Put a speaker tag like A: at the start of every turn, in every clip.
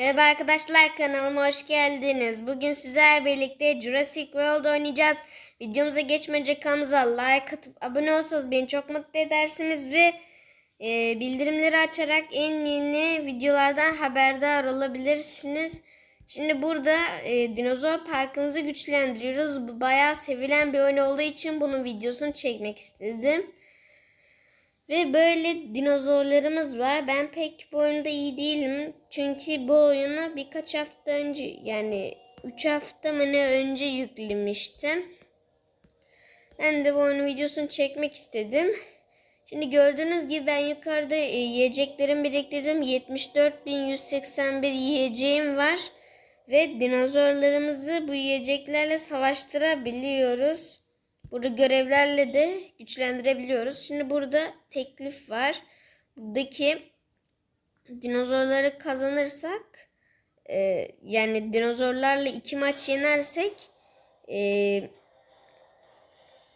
A: Merhaba arkadaşlar kanalıma hoş geldiniz. Bugün sizlerle birlikte Jurassic World oynayacağız. Videomuza geçmeden kanalımıza like atıp abone olsanız beni çok mutlu edersiniz ve e, bildirimleri açarak en yeni videolardan haberdar olabilirsiniz. Şimdi burada e, dinozor parkımızı güçlendiriyoruz. Bu bayağı sevilen bir oyun olduğu için bunun videosunu çekmek istedim. Ve böyle dinozorlarımız var. Ben pek bu oyunda iyi değilim. Çünkü bu oyunu birkaç hafta önce yani 3 hafta mı ne önce yüklemiştim. Ben de bu oyunun videosunu çekmek istedim. Şimdi gördüğünüz gibi ben yukarıda e, yiyeceklerimi biriktirdim. 74.181 yiyeceğim var. Ve dinozorlarımızı bu yiyeceklerle savaştırabiliyoruz. Burada görevlerle de güçlendirebiliyoruz. Şimdi burada teklif var. Buradaki dinozorları kazanırsak e, yani dinozorlarla iki maç yenersek e,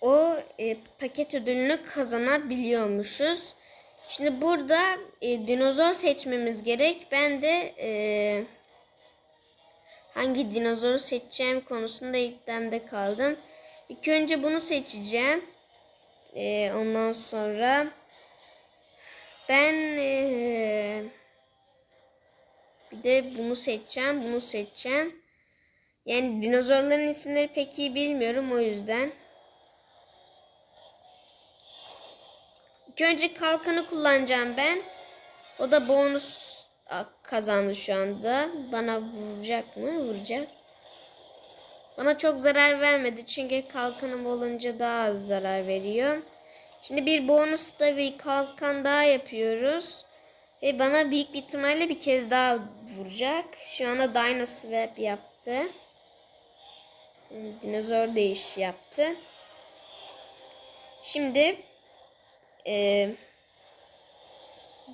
A: o e, paket ödülünü kazanabiliyormuşuz. Şimdi burada e, dinozor seçmemiz gerek. Ben de e, hangi dinozoru seçeceğim konusunda ikilemde kaldım. İlk önce bunu seçeceğim. Ee, ondan sonra ben ee, bir de bunu seçeceğim. Bunu seçeceğim. Yani dinozorların isimleri pek iyi bilmiyorum o yüzden. İlk önce kalkanı kullanacağım ben. O da bonus kazandı şu anda. Bana vuracak mı? Vuracak. Bana çok zarar vermedi çünkü kalkanım olunca daha az zarar veriyor. Şimdi bir bonus da bir kalkan daha yapıyoruz. Ve bana büyük bir ihtimalle bir kez daha vuracak. Şu anda Dino Swap yaptı. Dinozor değiş yaptı. Şimdi e,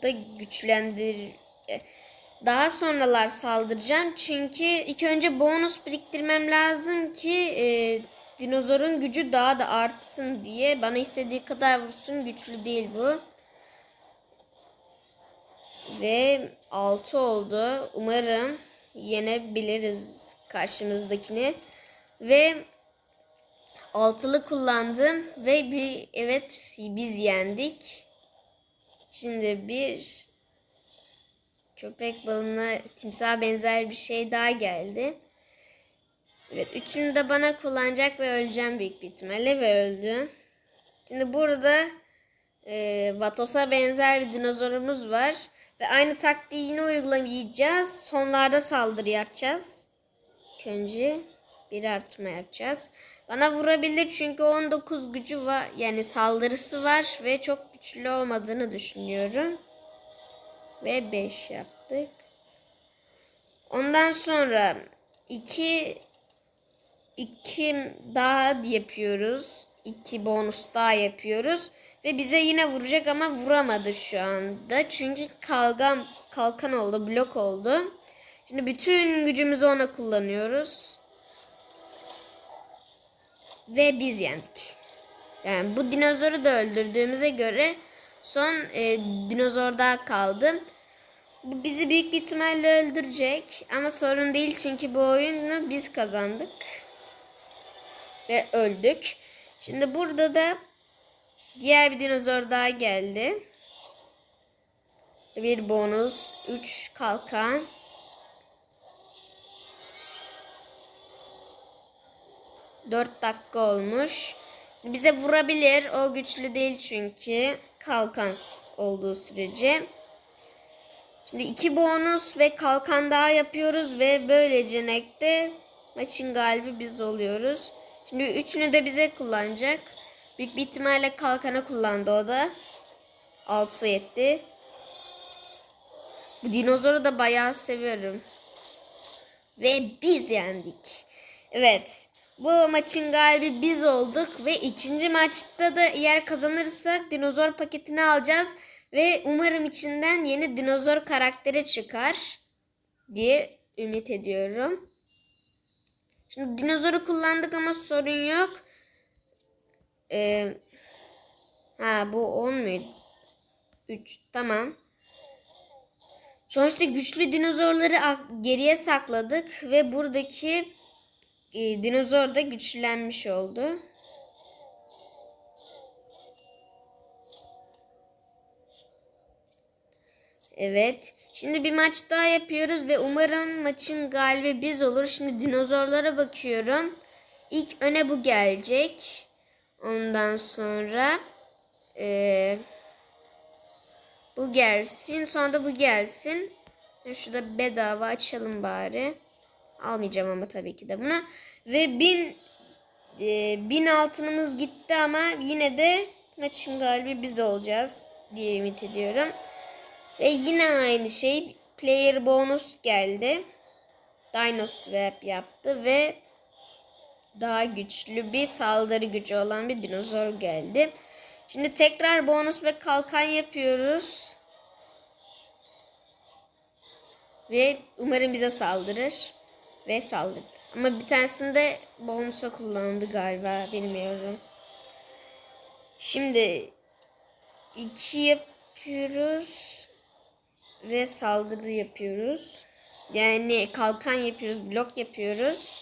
A: da güçlendir daha sonralar saldıracağım. Çünkü ilk önce bonus biriktirmem lazım ki e, dinozorun gücü daha da artsın diye. Bana istediği kadar vursun. Güçlü değil bu. Ve 6 oldu. Umarım yenebiliriz karşımızdakini. Ve altılı kullandım ve bir evet biz yendik. Şimdi bir köpek balığına timsah benzer bir şey daha geldi. Evet üçünü de bana kullanacak ve öleceğim büyük bir ihtimalle ve öldü. Şimdi burada e, Vatos'a benzer bir dinozorumuz var. Ve aynı taktiği yine uygulayacağız. Sonlarda saldırı yapacağız. Önce bir artma yapacağız. Bana vurabilir çünkü 19 gücü var. Yani saldırısı var ve çok güçlü olmadığını düşünüyorum ve 5 yaptık. Ondan sonra 2 2 daha yapıyoruz. 2 bonus daha yapıyoruz ve bize yine vuracak ama vuramadı şu anda. Çünkü kalkan kalkan oldu, blok oldu. Şimdi bütün gücümüzü ona kullanıyoruz. Ve biz yendik. Yani bu dinozoru da öldürdüğümüze göre son e, dinozor daha kaldı. Bu bizi büyük bir ihtimalle öldürecek ama sorun değil çünkü bu oyunu biz kazandık. Ve öldük. Şimdi burada da diğer bir dinozor daha geldi. Bir bonus. 3 kalkan. Dört dakika olmuş. Bize vurabilir. O güçlü değil çünkü. Kalkan olduğu sürece. Şimdi iki bonus ve kalkan daha yapıyoruz ve böylece nekte maçın galibi biz oluyoruz. Şimdi üçünü de bize kullanacak. Büyük bir ihtimalle kalkanı kullandı o da. 6 yetti. Bu dinozoru da bayağı seviyorum. Ve biz yendik. Evet. Bu maçın galibi biz olduk ve ikinci maçta da eğer kazanırsak dinozor paketini alacağız. Ve umarım içinden yeni dinozor karakteri çıkar diye ümit ediyorum. Şimdi dinozoru kullandık ama sorun yok. Ee, ha bu 10 muydu? 3 tamam. Sonuçta güçlü dinozorları geriye sakladık ve buradaki e, dinozor da güçlenmiş oldu. Evet. Şimdi bir maç daha yapıyoruz ve umarım maçın galibi biz olur. Şimdi dinozorlara bakıyorum. İlk öne bu gelecek. Ondan sonra eee, bu gelsin. Sonra da bu gelsin. Ya Şurada bedava açalım bari. Almayacağım ama tabii ki de bunu. Ve bin e, bin altınımız gitti ama yine de maçın galibi biz olacağız diye ümit ediyorum. Ve yine aynı şey. Player bonus geldi. Dino Swap yaptı ve daha güçlü bir saldırı gücü olan bir dinozor geldi. Şimdi tekrar bonus ve kalkan yapıyoruz. Ve umarım bize saldırır. Ve saldırdı. Ama bir tanesini de bonusa kullandı galiba. Bilmiyorum. Şimdi iki yapıyoruz. Ve saldırı yapıyoruz. Yani kalkan yapıyoruz. Blok yapıyoruz.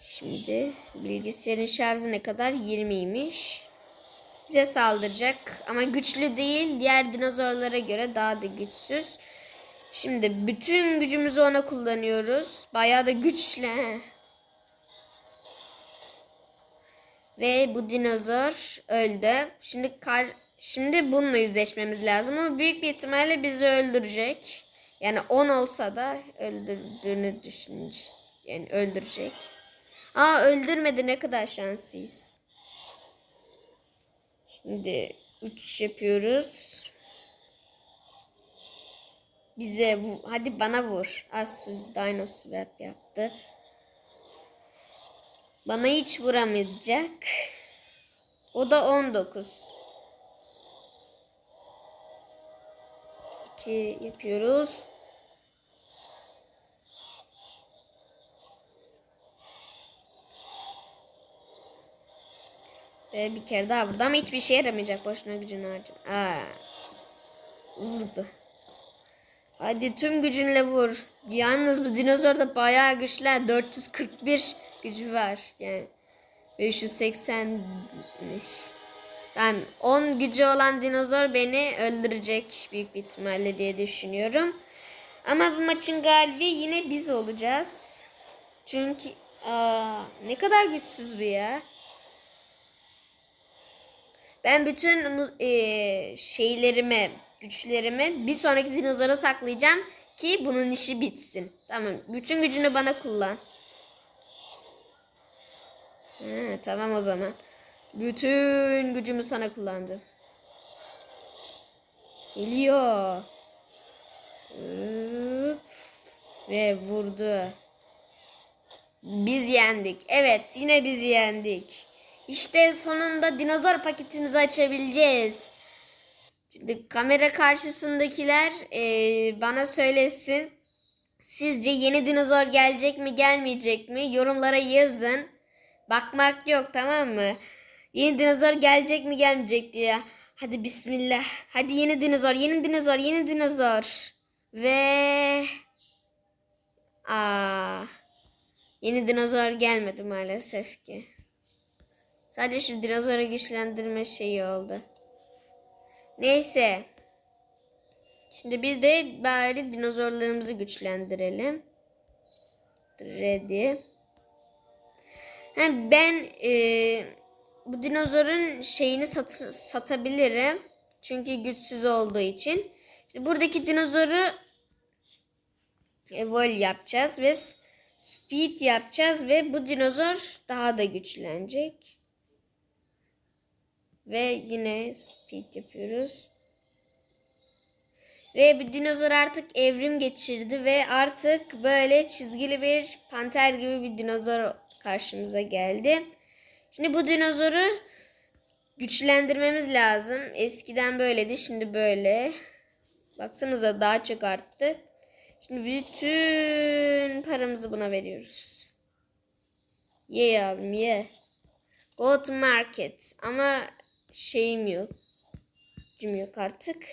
A: Şimdi bilgisayarın şarjı ne kadar? 20'ymiş. Bize saldıracak ama güçlü değil. Diğer dinozorlara göre daha da güçsüz. Şimdi bütün gücümüzü ona kullanıyoruz. Bayağı da güçlü. Ve bu dinozor öldü. Şimdi kar şimdi bununla yüzleşmemiz lazım ama büyük bir ihtimalle bizi öldürecek. Yani 10 olsa da öldürdüğünü düşünce yani öldürecek. Aa öldürmedi ne kadar şanslıyız. Şimdi 3 yapıyoruz. Bize vu- hadi bana vur. As Dino Swap yaptı. Bana hiç vuramayacak. O da 19. 2 yapıyoruz. Ve bir kere daha vurdu ama hiçbir şey yaramayacak. Boşuna gücünü harcama. Aa. Vurdu. Hadi tüm gücünle vur. Yalnız bu dinozor da bayağı güçlü. 441 gücü var. Yani 580'miş. Tamam 10 gücü olan dinozor beni öldürecek büyük bir ihtimalle diye düşünüyorum. Ama bu maçın galibi yine biz olacağız. Çünkü aa, ne kadar güçsüz bu ya. Ben bütün e, şeylerimi, güçlerimi bir sonraki dinozora saklayacağım ki bunun işi bitsin. Tamam. Bütün gücünü bana kullan. Ha, tamam o zaman. Bütün gücümü sana kullandım. Geliyor. Hop. Ve vurdu. Biz yendik. Evet yine biz yendik. İşte sonunda dinozor paketimizi açabileceğiz. Şimdi kamera karşısındakiler eee, bana söylesin. Sizce yeni dinozor gelecek mi gelmeyecek mi? Yorumlara yazın. Bakmak yok tamam mı? Yeni dinozor gelecek mi gelmeyecek diye. Hadi bismillah. Hadi yeni dinozor, yeni dinozor, yeni dinozor. Ve... Aa, yeni dinozor gelmedi maalesef ki. Sadece şu dinozoru güçlendirme şeyi oldu. Neyse. Şimdi biz de bari dinozorlarımızı güçlendirelim. Ready. Ha, ben e, bu dinozorun şeyini sat, satabilirim. Çünkü güçsüz olduğu için. Şimdi buradaki dinozoru evol yapacağız ve speed yapacağız ve bu dinozor daha da güçlenecek. Ve yine speed yapıyoruz. Ve bu dinozor artık evrim geçirdi ve artık böyle çizgili bir panter gibi bir dinozor karşımıza geldi. Şimdi bu dinozoru güçlendirmemiz lazım. Eskiden böyleydi, şimdi böyle. Baksanıza daha çok arttı. Şimdi bütün paramızı buna veriyoruz. Ye yavrum ye. Go to market. Ama şeyim yok. Gücüm yok artık.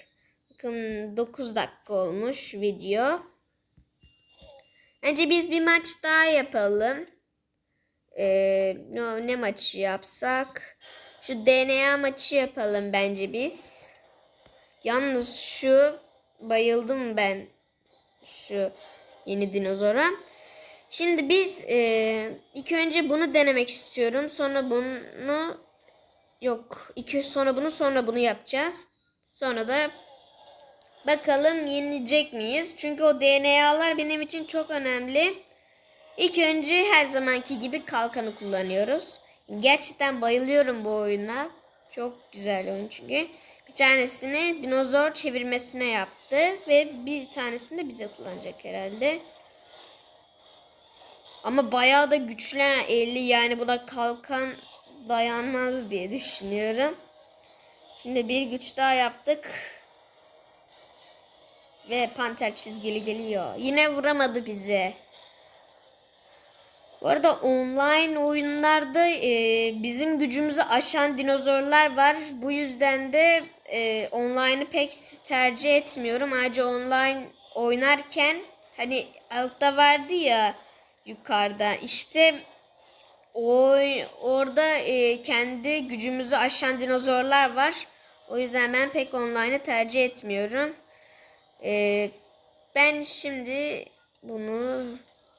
A: Bakın 9 dakika olmuş video. Bence biz bir maç daha yapalım. Ee, ne, ne maçı yapsak? Şu DNA maçı yapalım bence biz. Yalnız şu bayıldım ben şu yeni dinozora. Şimdi biz e, ilk önce bunu denemek istiyorum. Sonra bunu yok. iki sonra bunu sonra bunu yapacağız. Sonra da bakalım yenecek miyiz? Çünkü o DNA'lar benim için çok önemli. İlk önce her zamanki gibi kalkanı kullanıyoruz. Gerçekten bayılıyorum bu oyuna. Çok güzel oyun çünkü. Bir tanesini dinozor çevirmesine yaptı ve bir tanesini de bize kullanacak herhalde. Ama bayağı da güçlü 50 yani buna kalkan dayanmaz diye düşünüyorum. Şimdi bir güç daha yaptık. Ve panter çizgili geliyor. Yine vuramadı bizi. Bu arada online oyunlarda e, bizim gücümüzü aşan dinozorlar var. Bu yüzden de e, online'ı pek tercih etmiyorum. Ayrıca online oynarken hani altta vardı ya yukarıda işte o orada e, kendi gücümüzü aşan dinozorlar var. O yüzden ben pek online'ı tercih etmiyorum. E, ben şimdi bunu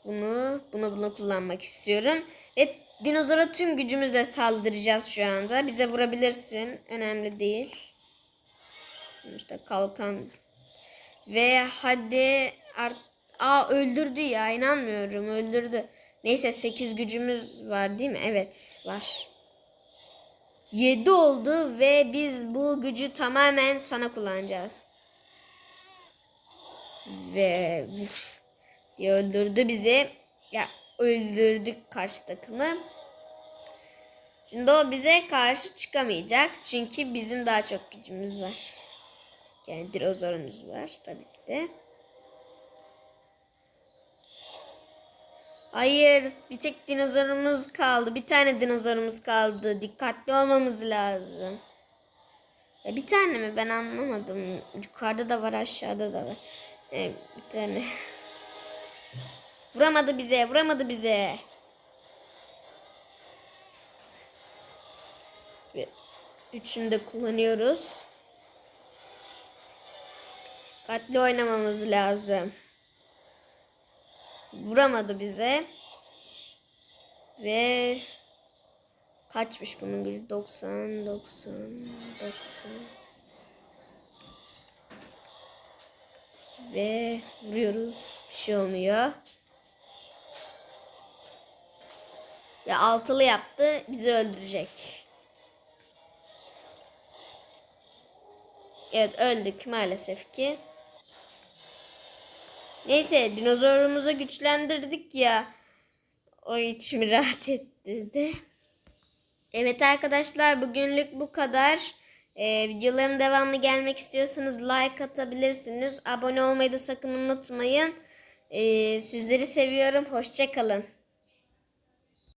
A: bunu bunu bunu kullanmak istiyorum. Ve dinozora tüm gücümüzle saldıracağız şu anda. Bize vurabilirsin. Önemli değil. İşte kalkan. Ve hadi art Aa öldürdü ya inanmıyorum öldürdü. Neyse 8 gücümüz var değil mi? Evet var. 7 oldu ve biz bu gücü tamamen sana kullanacağız. Ve diye öldürdü bizi. Ya öldürdük karşı takımı. Şimdi o bize karşı çıkamayacak. Çünkü bizim daha çok gücümüz var. Yani dinozorumuz var tabii ki de. Hayır, bir tek dinozorumuz kaldı. Bir tane dinozorumuz kaldı. Dikkatli olmamız lazım. Ya bir tane mi? Ben anlamadım. Yukarıda da var, aşağıda da var. Ee, bir tane. Vuramadı bize, vuramadı bize. Ve üçünü de kullanıyoruz. Dikkatli oynamamız lazım. Vuramadı bize. Ve kaçmış bunun gücü? 90, 90, 90. Ve vuruyoruz. Bir şey olmuyor. Ve altılı yaptı. Bizi öldürecek. Evet öldük maalesef ki. Neyse dinozorumuzu güçlendirdik ya. O içimi rahat etti de. Evet arkadaşlar bugünlük bu kadar. Ee, videolarım devamlı gelmek istiyorsanız like atabilirsiniz. Abone olmayı da sakın unutmayın. Ee, sizleri seviyorum. Hoşçakalın.